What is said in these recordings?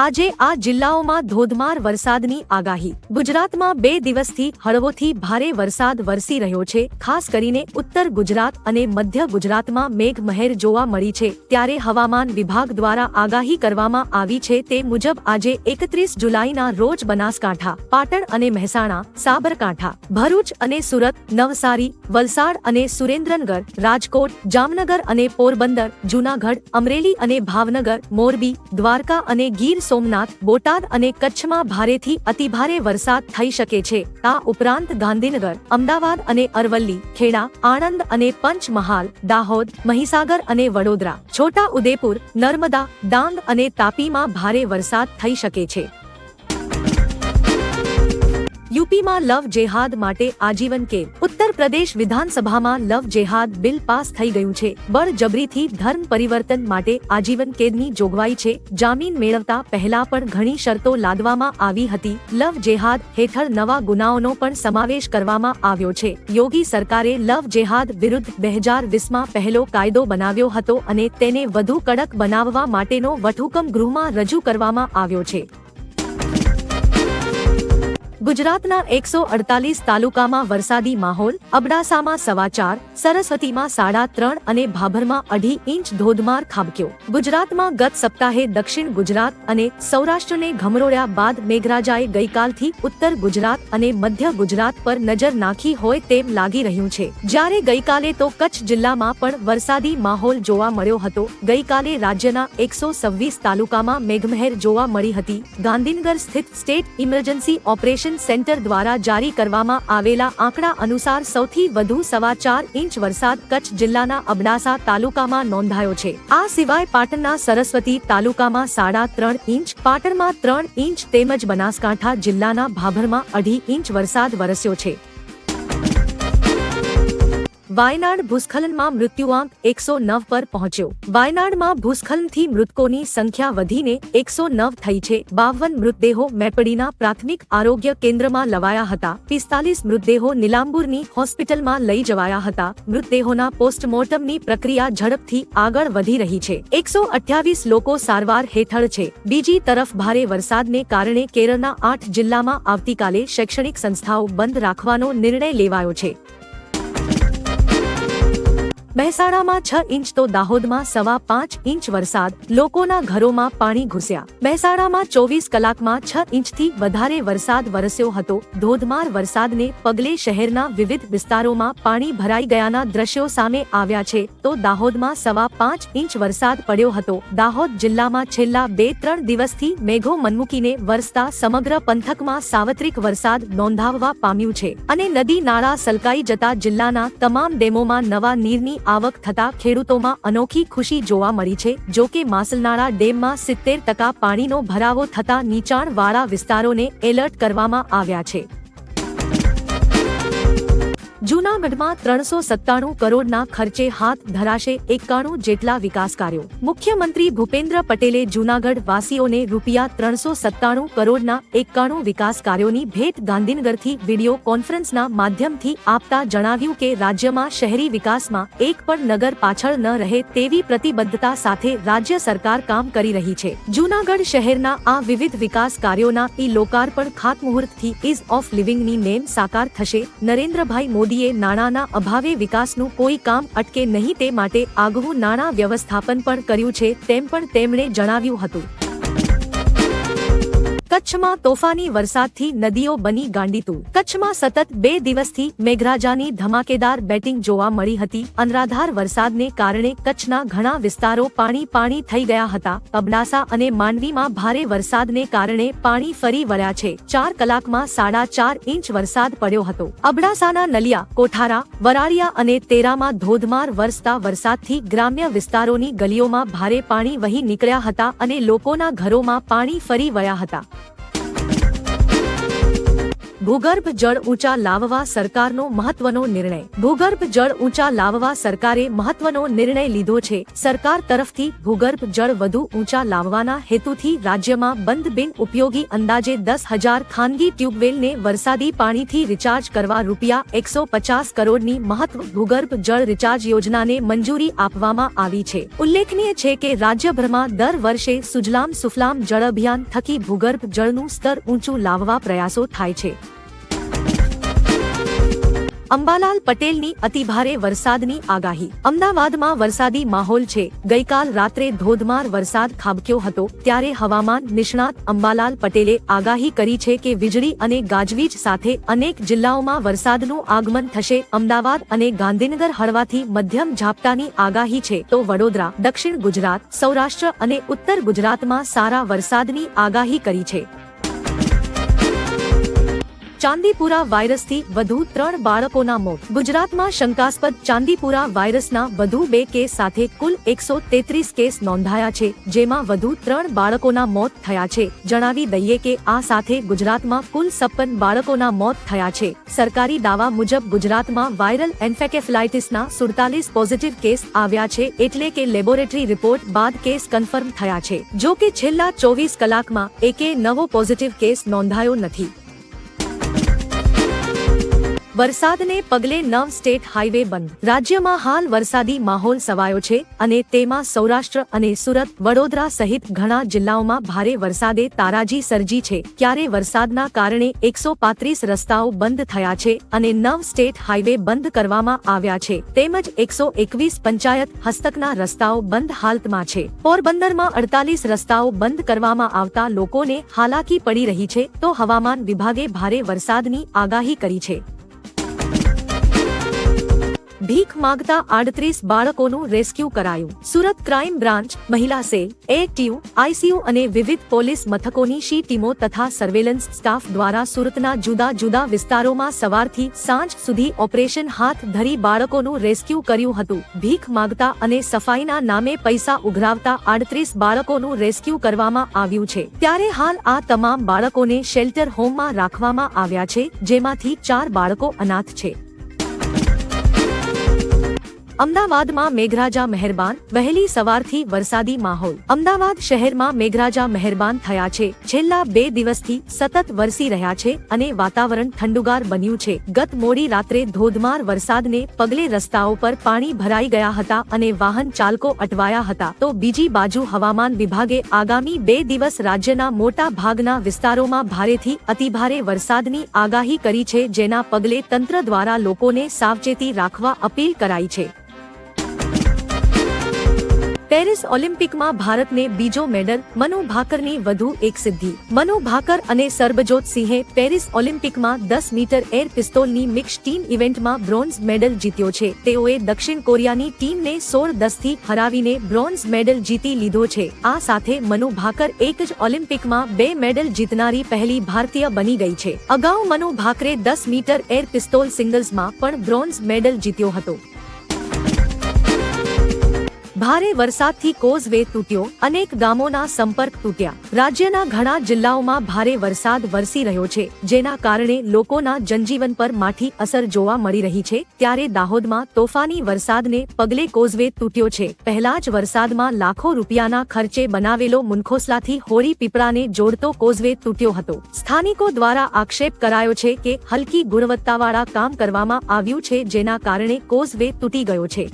આજે આ જિલ્લાઓમાં ધોધમાર વરસાદની આગાહી. ગુજરાતમાં બે દિવસથી હળવોથી ભારે વરસાદ વરસી રહ્યો છે. ખાસ કરીને ઉત્તર ગુજરાત અને મધ્ય ગુજરાતમાં મેઘમહેર જોવા મળી છે. ત્યારે હવામાન વિભાગ દ્વારા આગાહી કરવામાં આવી છે તે મુજબ આજે એકત્રીસ જુલાઈના રોજ બનાસકાંઠા, પાટણ અને મહેસાણા, સાબરકાંઠા, ભરૂચ અને સુરત, નવસારી, વલસાડ અને સુરેન્દ્રનગર, રાજકોટ, જામનગર અને પોરબંદર, જૂનાગઢ, અમરેલી અને ભાવનગર, મોરબી, દ્વારકા અને ગીર સોમનાથ, બોટાદ અને કચ્છમાં ભારેથી અતિભારે વરસાદ થઈ શકે છે. આ ઉપરાંત ગાંધીનગર, અમદાવાદ અને અરવલ્લી, ખેડા, આણંદ અને પંચમહાલ, દાહોદ, મહીસાગર અને વડોદરા. છોટા ઉદેપુર નર્મદા, ડાંગ અને તાપીમાં ભારે વરસાદ થઈ શકે છે. યુપીમાં લવ જેહાદ માટે આજીવન કેદ ઉત્તર પ્રદેશ વિધાનસભામાં લવ જેહાદ બિલ પાસ થઈ ગયું છે. બળજબરીથી ધર્મ પરિવર્તન માટે આજીવન કેદની જોગવાઈ છે. જામીન મેળવતા પહેલા પણ ઘણી શરતો લાદવામાં આવી હતી. લવ જેહાદ હેઠળ નવા ગુનાઓનો પણ સમાવેશ કરવામાં આવ્યો છે. યોગી સરકારે લવ જેહાદ વિરુદ્ધ બે હજાર વીસમાં પહેલો કાયદો બનાવ્યો હતો અને તેને વધુ કડક બનાવવા માટેનો વટહુકમ ગૃહમાં રજૂ કરવામાં આવ્યો છે. ગુજરાતના એકસો અડતાલીસ તાલુકામાં વરસાદી માહોલ, અબડાસામાં સવા ચાર, સરસ્વતીમાં સાડા ત્રણ અને ભાભરમાં અઢી ઇંચ ધોધમાર ખાબક્યો. ગુજરાતમાં ગત સપ્તાહે દક્ષિણ ગુજરાત અને સૌરાષ્ટ્રને ઘમરોળ્યા બાદ મેઘરાજાએ ગઈકાલથી ઉત્તર ગુજરાત અને મધ્ય ગુજરાત પર નજર નાખી હોય તેમ લાગી રહ્યું છે. જ્યારે ગઈકાલે તો કચ્છ જિલ્લામાં પણ વરસાદી માહોલ જોવા મળ્યો હતો. ગઈકાલે રાજ્યના એકસો સવ્વીસ તાલુકામાં મેઘમહેર જોવા મળી હતી. ગાંધીનગર સ્થિત સ્ટેટ ઇમરજન્સી ઓપરેશન સેન્ટર દ્વારા જારી કરવામાં આવેલા આંકડા અનુસાર સૌથી વધુ સવા ચાર ઇંચ વરસાદ કચ્છ જિલ્લાના અબડાસા તાલુકામાં નોંધાયો છે. આ સિવાય પાટણના સરસ્વતી તાલુકામાં સાડા ત્રણ ઇંચ, પાટણમાં ત્રણ ઇંચ તેમજ બનાસકાંઠા જિલ્લાના ભાભરમાં અઢી ઇંચ વરસાદ વરસ્યો છે. વાયનાડ ભૂસ્ખલનમાં મૃત્યુઆંક એકસો નવ પર પહોંચ્યો. વાયનાડમાં ભૂસ્ખલનથી મૃતકોની સંખ્યા વધીને એકસો નવ થઈ છે. બાવન મૃતદેહો મેપડીના પ્રાથમિક આરોગ્ય કેન્દ્રમાં લવાયા હતા. પિસ્તાલીસ મૃતદેહો નિલાંબુરની હોસ્પિટલમાં લઈ જવાયા હતા. મૃતદેહોના પોસ્ટમોર્ટમની પ્રક્રિયા ઝડપથી આગળ વધી રહી છે. એકસો અઠ્યાવીસ લોકો સારવાર હેઠળ છે. બીજી તરફ ભારે વરસાદને કારણે કેરળના આઠ જિલ્લામાં આવતીકાલે શૈક્ષણિક સંસ્થાઓ બંધ રાખવાનો નિર્ણય લેવાયો છે. મહેસાણામાં છ ઇંચ તો દાહોદમાં સવા પાંચ ઇંચ વરસાદ, લોકોના ઘરોમાં પાણી ઘૂસ્યા. મહેસાણામાં ચોવીસ કલાકમાં છ ઇંચથી વધારે વરસાદ વરસ્યો હતો. ધોધમાર વરસાદને પગલે શહેરના વિવિધ વિસ્તારોમાં પાણી ભરાઈ ગયાના દ્રશ્યો સામે આવ્યા છે. તો દાહોદમાં સવા પાંચ ઇંચ વરસાદ પડ્યો હતો. દાહોદ જિલ્લામાં છેલ્લા બે ત્રણ દિવસથી મેઘો મનમુકીને વરસતા સમગ્ર પંથકમાં સાવત્રિક વરસાદ નોંધાવવા પામ્યું છે. અને નદી નાળા સલકાઈ જતા જિલ્લાના તમામ ડેમોમાં નવા નીરની આવક થતા ખેડૂતોમાં અનોખી ખુશી જોવા મળી છે. જો કે માસલનાળા ડેમમાં સિત્તેર ટકા પાણીનો ભરાવો થતા નીચાણવાળા વિસ્તારોને એલર્ટ કરવામાં આવ્યા છે. જૂનાગઢમાં ત્રણસો સત્તાણું કરોડના ખર્ચે હાથ ધરાશે એકાણું જેટલા વિકાસ કાર્યો મુખ્યમંત્રી ભૂપેન્દ્ર પટેલે જૂનાગઢ વાસીઓને રૂપિયા ત્રણસો સત્તાણું કરોડના એકાણું વિકાસ કાર્યોની ભેટ ગાંધીનગરથી વીડિયો કોન્ફરન્સના માધ્યમથી આપતા જણાવ્યું કે રાજ્યમાં શહેરી વિકાસમાં એક પણ નગર પાછળ ન રહે તેવી પ્રતિબદ્ધતા સાથે રાજ્ય સરકાર કામ કરી રહી છે. જૂનાગઢ શહેરના આ વિવિધ વિકાસ કાર્યોના ઈ લોકાર્પણ ખાતમુહૂર્તથી ઇઝ ઓફ લિવિંગની નેમ સાકાર થશે. નરેન્દ્રભાઈ મોદીએ નાણાંના અભાવે વિકાસનું કોઈ કામ અટકે નહીં તે માટે આગવું નાણાં વ્યવસ્થાપન પણ કર્યું છે તેમ પણ તેમણે જણાવ્યું હતું. કચ્છમાં તોફાની વરસાદથી નદીઓ બની ગાંડીતું. કચ્છમાં સતત બે દિવસથી મેઘરાજાની ધમાકેદાર બેટિંગ જોવા મળી હતી. અનરાધાર વરસાદને કારણે કચ્છના ઘણા વિસ્તારો પાણી પાણી થઈ ગયા હતા. અબડાસા અને માંડવીમાં ભારે વરસાદને કારણે પાણી ફરી વળ્યા છે. ચાર કલાકમાં સાડા ચાર ઇંચ વરસાદ પડ્યો હતો. અબડાસાના નલિયા, કોઠારા, વરાળિયા અને તેરામાં ધોધમાર વરસતા વરસાદથી ગ્રામ્ય વિસ્તારોની ગલીઓમાં ભારે પાણી વહી નીકળ્યા હતા અને લોકોના ઘરોમાં પાણી ફરી વળ્યા હતા. ભૂગર્ભ જળ ઊંચા લાવવા સરકારનો મહત્વનો નિર્ણય. ભૂગર્ભ જળ ઊંચા લાવવા સરકારે મહત્વનો નિર્ણય લીધો છે. સરકાર તરફથી ભૂગર્ભ જળ વધુ ઊંચા લાવવાના હેતુથી રાજ્યમાં બંધ બિન ઉપયોગી અંદાજે દસ હજાર ખાનગી ટ્યુબવેલને વરસાદી પાણીથી રિચાર્જ કરવા રૂપિયા એકસો પચાસ કરોડની મહત્વ ભૂગર્ભ જળ રિચાર્જ યોજનાને મંજૂરી આપવામાં આવી છે. ઉલ્લેખનીય છે કે રાજ્યભરમાં દર વર્ષે સુજલામ સુફલામ જળ અભિયાન થકી ભૂગર્ભ જળનું સ્તર ઊંચું લાવવા પ્રયાસો થાય છે. અંબાલાલ પટેલની અતિભારે વરસાદની આગાહી. અમદાવાદમાં વરસાદી માહોલ છે. ગઈકાલ રાત્રે ધોધમાર વરસાદ ખાબક્યો હતો. ત્યારે હવામાન નિષ્ણાત અંબાલાલ પટેલે આગાહી કરી છે કે વીજળી અને ગાજવીજ સાથે અનેક જિલ્લાઓમાં વરસાદનું આગમન થશે. અમદાવાદ અને ગાંધીનગર હળવાથી મધ્યમ ઝાપટાની આગાહી છે. તો વડોદરા, દક્ષિણ ગુજરાત, સૌરાષ્ટ્ર અને ઉત્તર ગુજરાતમાં સારા વરસાદની આગાહી કરી છે. ચાંદીપુરા વાયરસથી વધુ ત્રણ બાળકોના મોત. ગુજરાતમાં શંકાસ્પદ ચાંદીપુરા વાયરસના વધુ બે કેસ સાથે કુલ એકસો તેત્રીસ કેસ નોંધાયા છે, જેમાં વધુ ત્રણ બાળકોના મોત થયા છે. જણાવી દઈએ કે આ સાથે ગુજરાતમાં કુલ સપ્પન બાળકોના મોત થયા છે. સરકારી દાવા મુજબ ગુજરાતમાં વાયરલ એન્ફેકેફલાઇટિસના સુડતાલીસ પોઝિટિવ કેસ આવ્યા છે, એટલે કે લેબોરેટરી રિપોર્ટ બાદ કેસ કન્ફર્મ થયા છે. જો કે છેલ્લા ચોવીસ કલાકમાં એકે નવો પોઝિટિવ કેસ નોંધાયો નથી. વરસાદને પગલે નવ સ્ટેટ હાઈવે બંધ. રાજ્યમાં હાલ વરસાદી માહોલ સવાયો છે અને તેમાં સૌરાષ્ટ્ર અને સુરત, વડોદરા સહિત ઘણા જિલ્લાઓમાં ભારે વરસાદે તારાજી સર્જી છે. ક્યારે વરસાદના કારણે એકસો પાંત્રીસ રસ્તાઓ બંધ થયા છે અને નવ સ્ટેટ હાઈવે બંધ કરવામાં આવ્યા છે. તેમજ એકસો એકવીસ પંચાયત હસ્તકના રસ્તાઓ બંધ હાલતમાં છે. પોરબંદરમાં અડતાલીસ રસ્તાઓ બંધ કરવામાં આવતા લોકોને હાલાકી પડી રહી છે તો હવામાન વિભાગે ભારે વરસાદની આગાહી કરી છે. ભીખ માંગતા આડત્રીસ બાળકોનું રેસ્ક્યુ કરાયું. સુરત ક્રાઇમ બ્રાન્ચ, મહિલા સેલ એએક્ટિવ આઈસીયુ અને વિવિધ પોલીસ મથકોની શી ટીમો તથા સર્વેલન્સ સ્ટાફ દ્વારા સુરતના જુદા જુદા વિસ્તારોમાં સવારથી સાંજ સુધી ઓપરેશન હાથ ધરી બાળકોનું રેસ્ક્યુ કર્યું હતું. ભીખ માંગતા અને સફાઈના નામે પૈસા ઉઘરાવતા આડત્રીસ બાળકોનું રેસ્ક્યુ કરવામાં આવ્યું છે. ત્યારે હાલ આ તમામ બાળકોને શેલ્ટર હોમમાં રાખવામાં આવ્યા છે, જેમાંથી ચાર બાળકો અનાથ છે. અમદાવાદમાં મેઘરાજા મહેરબાન, વહેલી સવારથી વરસાદી માહોલ. અમદાવાદ શહેરમાં મેઘરાજા મહેરબાન થયા છે. છેલ્લા બે દિવસથી સતત વરસી રહ્યા છે અને વાતાવરણ ઠંડુગાર બન્યું છે. ગત મોડી રાત્રે ધોધમાર વરસાદને પગલે રસ્તાઓ પર પાણી ભરાઈ ગયા હતા અને વાહન ચાલકો અટવાયા હતા. તો બીજી બાજુ હવામાન વિભાગે આગામી બે દિવસ રાજ્યના મોટા ભાગના વિસ્તારોમાં ભારેથી અતિભારે વરસાદની આગાહી કરી છે, જેના પગલે તંત્ર દ્વારા લોકોને સાવચેતી રાખવા અપીલ કરાઈ છે. પેરિસ ઓલિમ્પિકમાં ભારતને બીજો મેડલ, મનુ ભાકરની વધુ એક સિદ્ધિ. મનુ ભાકર અને સરબજોત સિંહે પેરિસ ઓલિમ્પિકમાં દસ મીટર એર પિસ્તોલની મિક્સ ટીમ ઇવેન્ટમાં બ્રોન્ઝ મેડલ જીત્યો છે. તેઓએ દક્ષિણ કોરિયાની ટીમને સોળ દસથી હરાવીને બ્રોન્ઝ મેડલ જીતી લીધો છે. આ સાથે મનુ ભાકર એક જ ઓલિમ્પિકમાં બે મેડલ જીતનારી પહેલી ભારતીય બની ગઈ છે. અગાઉ મનુ ભાકરે દસ મીટર એર પિસ્તોલ સિંગલ્સમાં પણ બ્રોન્ઝ મેડલ જીત્યો હતો. ભારે વરસાદથી કોઝવે તૂટ્યો, અનેક ગામોના સંપર્ક તૂટ્યા. રાજ્યના ઘણા જિલ્લાઓમાં ભારે વરસાદ વરસી રહ્યો છે, જેના કારણે લોકોના જનજીવન પર માઠી અસર જોવા મળી રહી છે. ત્યારે દાહોદમાં તોફાની વરસાદને પગલે કોઝવે તૂટ્યો છે. પહેલા જ વરસાદમાં લાખો રૂપિયાના ખર્ચે બનાવેલો મુનખોસલાથી હોળી પીપળાને જોડતો કોઝવે તૂટ્યો હતો. સ્થાનિકો દ્વારા આક્ષેપ કરાયો છે કે હલકી ગુણવત્તાવાળા કામ કરવામાં આવ્યું છે, જેના કારણે કોઝવે તૂટી ગયો છે.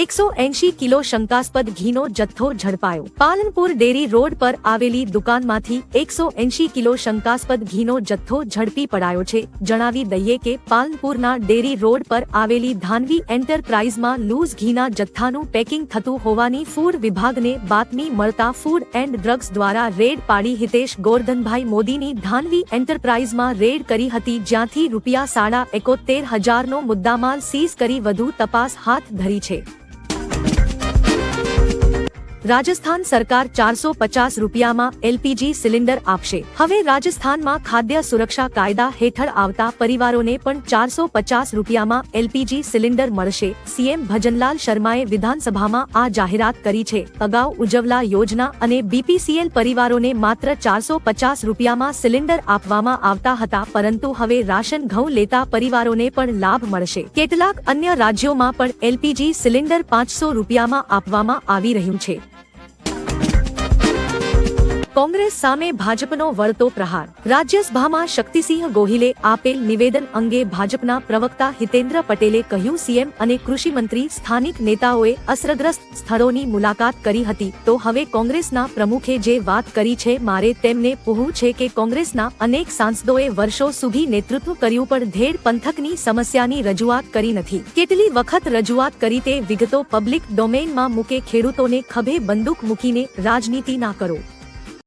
એકસો એંશી કિલો શંકાસ્પદ ઘીનો જથ્થો ઝડપાયો. પાલનપુર ડેરી રોડ પર આવેલી દુકાનમાંથી એકસો એંશી કિલો શંકાસ્પદ ઘીનો જથ્થો ઝડપી પડાયો છે. જણાવી દઈએ કે પાલનપુરના ડેરી રોડ પર આવેલી ધાનવી એન્ટરપ્રાઇઝમાં લૂઝ ઘીના જથ્થાનું પેકિંગ થતું હોવાની ફૂડ વિભાગને બાતમી મળતા ફૂડ એન્ડ ડ્રગ્સ દ્વારા રેડ પાડી હિતેશ ગોરધનભાઈ મોદીની ધાનવી એન્ટરપ્રાઇઝમાં રેડ કરી હતી, જ્યાંથી રૂપિયા સાડા એકોતેર હજારનો મુદ્દામાલ સીઝ કરી વધુ તપાસ હાથ ધરી છે. રાજસ્થાન સરકાર ચારસો પચાસ રૂપિયામાં એલપીજી સિલિન્ડર આપશે. હવે રાજસ્થાનમાં ખાદ્ય સુરક્ષા કાયદા હેઠળ આવતા પરિવારોને પણ ચારસો પચાસ રૂપિયામાં એલપીજી સિલિન્ડર મળશે. સીએમ ભજનલાલ શર્માએ વિધાનસભામાં આ જાહેરાત કરી છે. અગાઉ ઉજવલા યોજના અને બીપીસીએલ પરિવારોને માત્ર ચારસો પચાસ રૂપિયામાં સિલિન્ડર આપવામાં આવતા હતા, પરંતુ હવે રાશન ઘઉં લેતા પરિવારોને પણ લાભ મળશે. કેટલાક અન્ય રાજ્યોમાં પણ એલપીજી સિલિન્ડર પાંચસો રૂપિયામાં આપવામાં આવી રહ્યું છે. કોંગ્રેસ સામે ભાજપનો વળતો પ્રહાર. રાજ્યસભામાં શક્તિસિંહ ગોહિલે આપેલ નિવેદન અંગે ભાજપના પ્રવક્તા હિતેન્દ્ર પટેલે કહ્યું, સીએમ અને કૃષિ મંત્રી સ્થાનિક નેતાઓએ અસરગ્રસ્ત સ્થળોની મુલાકાત કરી હતી. તો હવે કોંગ્રેસના પ્રમુખે જે વાત કરી છે, મારે તેમને પૂહવું છે કે કોંગ્રેસના અનેક સાંસદોએ વર્ષો સુધી નેતૃત્વ કર્યું પણ ધેડ પંથકની સમસ્યાની રજૂઆત કરી નથી. કેટલી વખત રજૂઆત કરી તે વિગતો પબ્લિક ડોમેનમાં મૂકે ખેડૂતોને ખભે બંદૂક મૂકીને રાજનીતિ ના કરો.